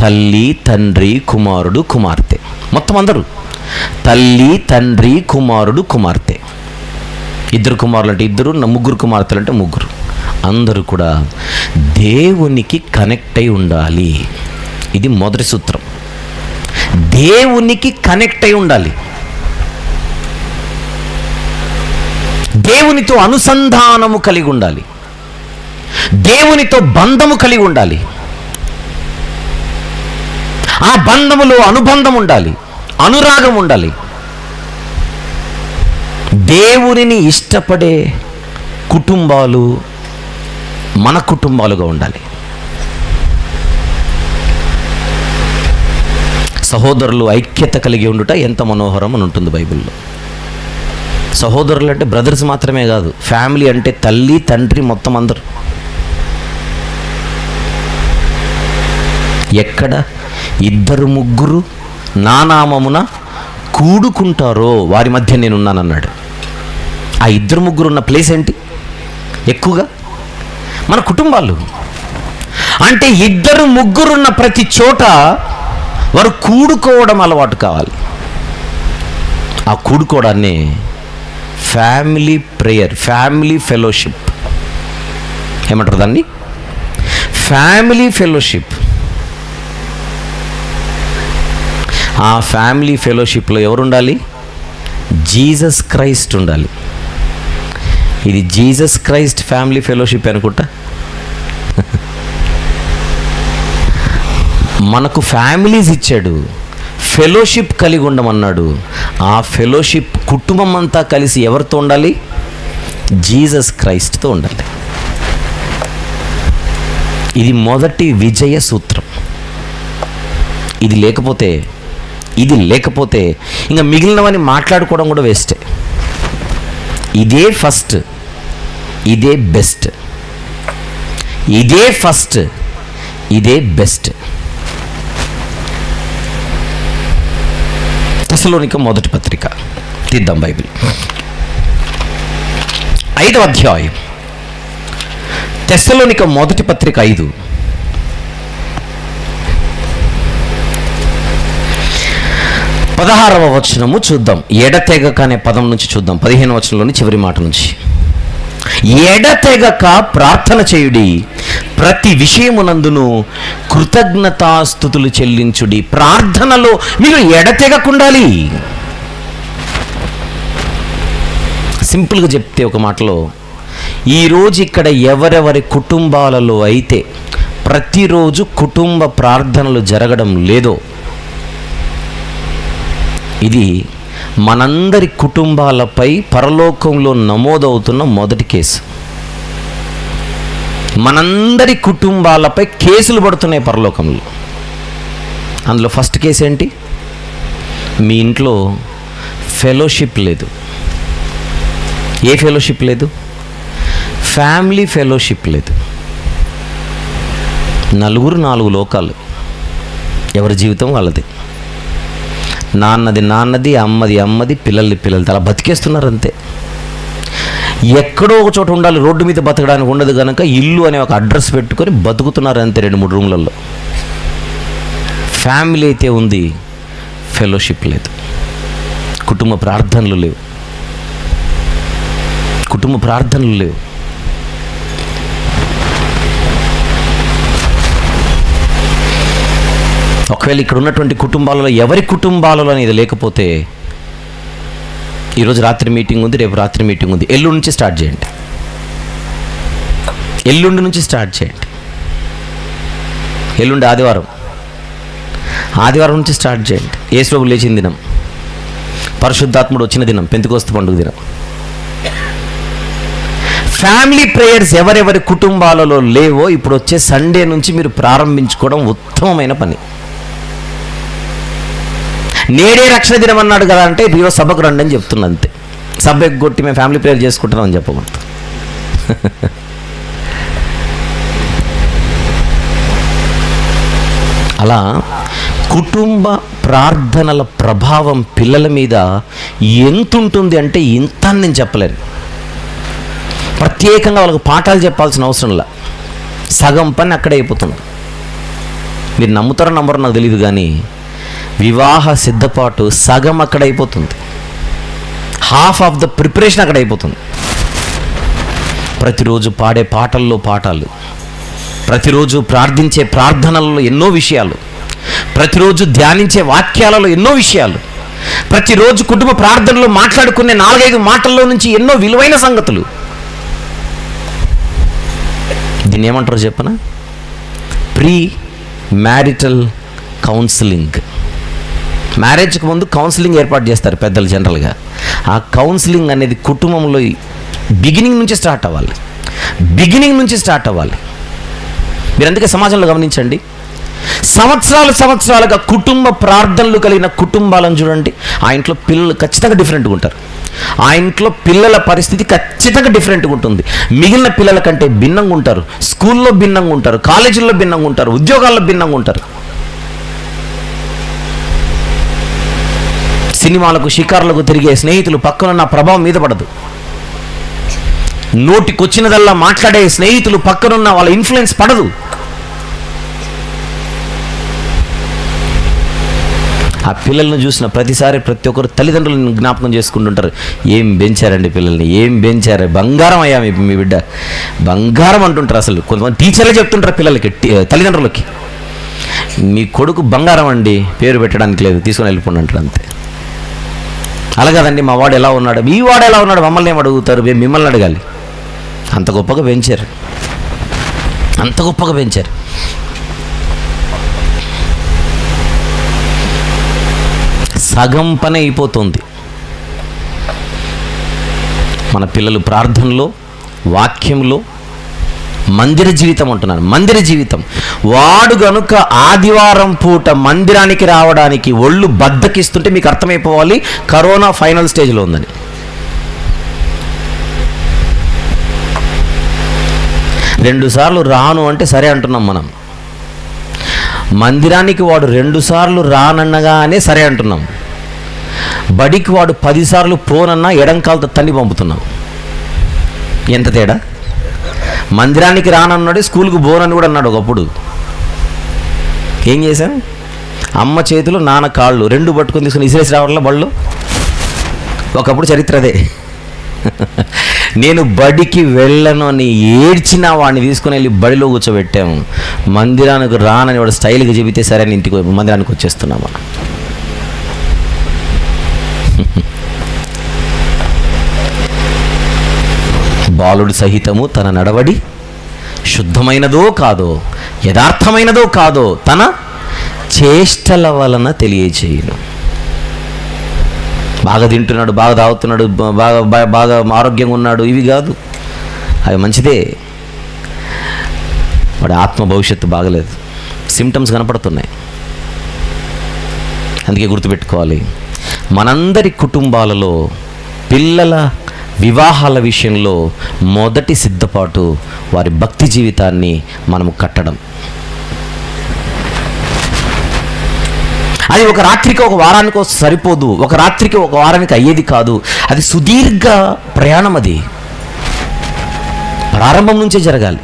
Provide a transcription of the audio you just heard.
తల్లి తండ్రి కుమారుడు కుమార్తె. మొత్తం అందరూ. తల్లి తండ్రి కుమారుడు కుమార్తె. ఇద్దరు కుమారులు అంటే ఇద్దరు ముగ్గురు కుమార్తెలు అంటే ముగ్గురు. అందరూ కూడా దేవునికి కనెక్ట్ అయి ఉండాలి. ఇది మొదటి సూత్రం. దేవునికి కనెక్ట్ అయి ఉండాలి. దేవునితో అనుసంధానము కలిగి ఉండాలి. దేవునితో బంధము కలిగి ఉండాలి. ఆ బంధములో అనుబంధం ఉండాలి అనురాగం ఉండాలి. దేవునిని ఇష్టపడే కుటుంబాలు మన కుటుంబాలుగా ఉండాలి. సహోదరులు ఐక్యత కలిగి ఉండుట ఎంత మనోహరం అని ఉంటుంది బైబిల్లో. సహోదరులు అంటే బ్రదర్స్ మాత్రమే కాదు ఫ్యామిలీ అంటే తల్లి తండ్రి మొత్తం అందరు. ఎక్కడ ఇద్దరు ముగ్గురు నా నామమున కూడుకుంటారో వారి మధ్య నేనున్నానన్నాడు. ఆ ఇద్దరు ముగ్గురు ఉన్న ప్లేస్ ఏంటి? ఎక్కువగా మన కుటుంబాలు. అంటే ఇద్దరు ముగ్గురున్న ప్రతి చోట వారు కూడుకోవడం అలవాటు కావాలి. ఆ కూడుకోవడాన్ని ఫ్యామిలీ ప్రేయర్ ఫ్యామిలీ ఫెలోషిప్ ఏమంటారు దాన్ని? ఫ్యామిలీ ఫెలోషిప్ ఆ ఫ్యామిలీ ఫెలోషిప్లో ఎవరు ఉండాలి జీసస్ క్రైస్ట్ ఉండాలి. ఇది జీసస్ క్రైస్ట్ ఫ్యామిలీ ఫెలోషిప్ అనుకుంటా? మనకు ఫ్యామిలీస్ ఇచ్చాడు. ఫెలోషిప్ కలిగి ఉండమన్నాడు. ఆ ఫెలోషిప్ కుటుంబం అంతా కలిసి ఎవరితో ఉండాలి? జీసస్ క్రైస్ట్తో ఉండాలి. ఇది మొదటి విజయ సూత్రం. ఇది లేకపోతే ఇది లేకపోతే ఇంకా మిగిలినవని మాట్లాడుకోవడం కూడా వేస్టే. ఇదే ఫస్ట్ ఇదే బెస్ట్. ఇదే ఫస్ట్ ఇదే బెస్ట్. తెసలోనిక మొదటి పత్రిక. తీద్దాం బైబిల్. ఐదవ అధ్యాయం. తెస్సలోనిక మొదటి పత్రిక ఐదు. పదహారవ వచనము చూద్దాం. ఎడతెగక అనే పదం నుంచి చూద్దాం. పదిహేను వచనంలోని చివరి మాట నుంచి. ఎడతెగక ప్రార్థన చేయుడి ప్రతి విషయమునందును కృతజ్ఞతాస్థుతులు చెల్లించుడి. ప్రార్థనలో మీరు ఎడతెగకుండాలి. సింపుల్గా చెప్తే ఒక మాటలో ఈరోజు ఇక్కడ ఎవరెవరి కుటుంబాలలో అయితే ప్రతిరోజు కుటుంబ ప్రార్థనలు జరగడం లేదో ఇది మనందరి కుటుంబాలపై పరలోకంలో నమోదవుతున్న మొదటి కేసు. మనందరి కుటుంబాలపై కేసులు పడుతున్నాయి పరలోకంలో. అందులో ఫస్ట్ కేసు ఏంటి? మీ ఇంట్లో ఫెలోషిప్ లేదు. ఏ ఫెలోషిప్ లేదు? ఫ్యామిలీ ఫెలోషిప్ లేదు. నలుగురు నాలుగు లోకాలు. ఎవరి జీవితం వాళ్ళది. నాన్నది నాన్నది అమ్మది అమ్మది పిల్లల్ని పిల్లలది అలా బతికేస్తున్నారు అంతే ఎక్కడో ఒక చోట ఉండాలి రోడ్డు మీద బతకడానికి ఉండదు కనుక ఇల్లు అనే ఒక అడ్రస్ పెట్టుకొని బతుకుతున్నారు అంతే రెండు మూడు రూమ్లలో. ఫ్యామిలీ అయితే ఉంది ఫెలోషిప్ లేదు కుటుంబ ప్రార్థనలు లేవు. కుటుంబ ప్రార్థనలు లేవు. ఒకవేళ ఇక్కడ ఉన్నటువంటి కుటుంబాలలో ఎవరి కుటుంబాలలో అనేది లేకపోతే ఈరోజు రాత్రి మీటింగ్ ఉంది రేపు రాత్రి మీటింగ్ ఉంది. ఎల్లుండి నుంచి స్టార్ట్ చేయండి. ఎల్లుండి నుంచి స్టార్ట్ చేయండి. ఎల్లుండి ఆదివారం. ఆదివారం నుంచి స్టార్ట్ చేయండి. యేసుప్రభు లేచిన దినం. పరిశుద్ధాత్ముడు వచ్చిన దినం పెంతుకోస్త పండుగ దినం. ఫ్యామిలీ ప్రేయర్స్ ఎవరెవరి కుటుంబాలలో లేవో ఇప్పుడు వచ్చే సండే నుంచి మీరు ప్రారంభించుకోవడం ఉత్తమమైన పని. నేడే రక్షణ దినం అన్నాడు కదా అంటే ఈరోజు సభకు రండి అని చెప్తున్నా అంతే సభ ఎగ్గొట్టి మేము ఫ్యామిలీ ప్రేయర్ చేసుకుంటున్నాం అని చెప్పకూడదు అలా కుటుంబ ప్రార్థనల ప్రభావం పిల్లల మీద ఎంత ఉంటుంది అంటే ఇంత నేను చెప్పలేను. ప్రత్యేకంగా వాళ్ళకు పాఠాలు చెప్పాల్సిన అవసరం లే. సగం పని అక్కడే అయిపోతుంది. మీరు నమ్ముతారో నమ్మరో నాకు తెలియదు కానీ వివాహ సిద్ధపాటు సగం అక్కడ అయిపోతుంది హాఫ్ ఆఫ్ ద ప్రిపరేషన్ అక్కడ అయిపోతుంది ప్రతిరోజు పాడే పాటల్లో పాఠాలు ప్రతిరోజు ప్రార్థించే ప్రార్థనలలో ఎన్నో విషయాలు ప్రతిరోజు ధ్యానించే వాక్యాలలో ఎన్నో విషయాలు ప్రతిరోజు కుటుంబ ప్రార్థనలో మాట్లాడుకునే నాలుగైదు మాటల్లో నుంచి ఎన్నో విలువైన సంగతులు. దీన్ని ఏమంటారు చెప్పనా? Pre marital counselling. మ్యారేజ్కి ముందు కౌన్సిలింగ్ ఏర్పాటు చేస్తారు పెద్దలు జనరల్గా. ఆ కౌన్సిలింగ్ అనేది కుటుంబంలో బిగినింగ్ నుంచి స్టార్ట్ అవ్వాలి. బిగినింగ్ నుంచి స్టార్ట్ అవ్వాలి. మీరు అందుకే సమాజంలో గమనించండి. సంవత్సరాలు సంవత్సరాలుగా కుటుంబ ప్రార్థనలు కలిగిన కుటుంబాలను చూడండి. ఆ ఇంట్లో పిల్లలు ఖచ్చితంగా డిఫరెంట్గా ఉంటారు. ఆ ఇంట్లో పిల్లల పరిస్థితి ఖచ్చితంగా డిఫరెంట్గా ఉంటుంది. మిగిలిన పిల్లల కంటే భిన్నంగా ఉంటారు. స్కూల్లో భిన్నంగా ఉంటారు. కాలేజీల్లో భిన్నంగా ఉంటారు. ఉద్యోగాల్లో భిన్నంగా ఉంటారు. సినిమాలకు షికారులకు తిరిగే స్నేహితులు పక్కనున్న ప్రభావం మీద పడదు. నోటికొచ్చినదల్లా మాట్లాడే స్నేహితులు పక్కనున్న వాళ్ళ ఇన్ఫ్లుయెన్స్ పడదు. ఆ పిల్లల్ని చూసిన ప్రతిసారి ప్రతి ఒక్కరు తల్లిదండ్రులను జ్ఞాపకం చేసుకుంటుంటారు. ఏం పెంచారండి పిల్లల్ని? ఏం పెంచారు బంగారం అయ్యా మీ మీ బిడ్డ. బంగారం అంటుంటారు అసలు. కొంతమంది టీచర్లే చెప్తుంటారు పిల్లలకి తల్లిదండ్రులకి. మీ కొడుకు బంగారం అండి పేరు పెట్టడానికి లేదు తీసుకొని వెళ్ళిపోండి అంటారు అంతే. అలాగదండి మా వాడు ఎలా ఉన్నాడు? మీ వాడు ఎలా ఉన్నాడు? మమ్మల్ని ఏం అడుగుతారు? మేము మిమ్మల్ని అడగాలి. అంత గొప్పగా పెంచారు. అంత గొప్పగా పెంచారు. సగం పని అయిపోతుంది. మన పిల్లలు ప్రార్థనలో వాక్యంలో మందిర జీవితం అంటున్నారు. మందిర జీవితం. వాడు గనుక ఆదివారం పూట మందిరానికి రావడానికి ఒళ్ళు బద్దకిస్తుంటే మీకు అర్థమైపోవాలి. కరోనా ఫైనల్ స్టేజ్లో ఉందని. రెండుసార్లు రాను అంటే సరే అంటున్నాం మనం. మందిరానికి వాడు రెండుసార్లు రానన్నగానే సరే అంటున్నాం. బడికి వాడు పదిసార్లు పోనన్నా ఎడంకాలతో తన్ని పంపుతున్నాం. ఎంత తేడా? మందిరానికి రానన్నాడు స్కూల్కి పోనని కూడా అన్నాడు ఒకప్పుడు. ఏం చేశాం అమ్మ చేతులు నాన్న కాళ్ళు రెండు పట్టుకొని తీసుకుని ఇసిరేసి రావడంలో బళ్ళు? ఒకప్పుడు చరిత్ర అదే. నేను బడికి వెళ్ళను అని ఏడ్చిన వాడిని తీసుకుని వెళ్ళి బడిలో కూర్చోబెట్టాము. మందిరానికి రానని వాడు స్టైల్గా చెబితే సరే అని ఇంటికి మందిరానికి వచ్చేస్తున్నామా బాలుడు సహితము తన నడవడి శుద్ధమైనదో కాదో యథార్థమైనదో కాదో తన చేష్టల వలన తెలియచేయును. బాగా తింటున్నాడు బాగా తాగుతున్నాడు బాగా బాగా ఆరోగ్యంగా ఉన్నాడు ఇవి కాదు. అవి మంచిదే. వాడి ఆత్మ భవిష్యత్తు బాగలేదు. సిమ్టమ్స్ కనపడుతున్నాయి. అందుకే గుర్తుపెట్టుకోవాలి. మనందరి కుటుంబాలలో పిల్లల వివాహాల విషయంలో మొదటి సిద్ధపాటు వారి భక్తి జీవితాన్ని మనము కట్టడం. అది ఒక రాత్రికి ఒక వారానికి సరిపోదు ఒక రాత్రికి ఒక వారానికి అయ్యేది కాదు. అది సుదీర్ఘ ప్రయాణం అది. ప్రారంభం నుంచే జరగాలి.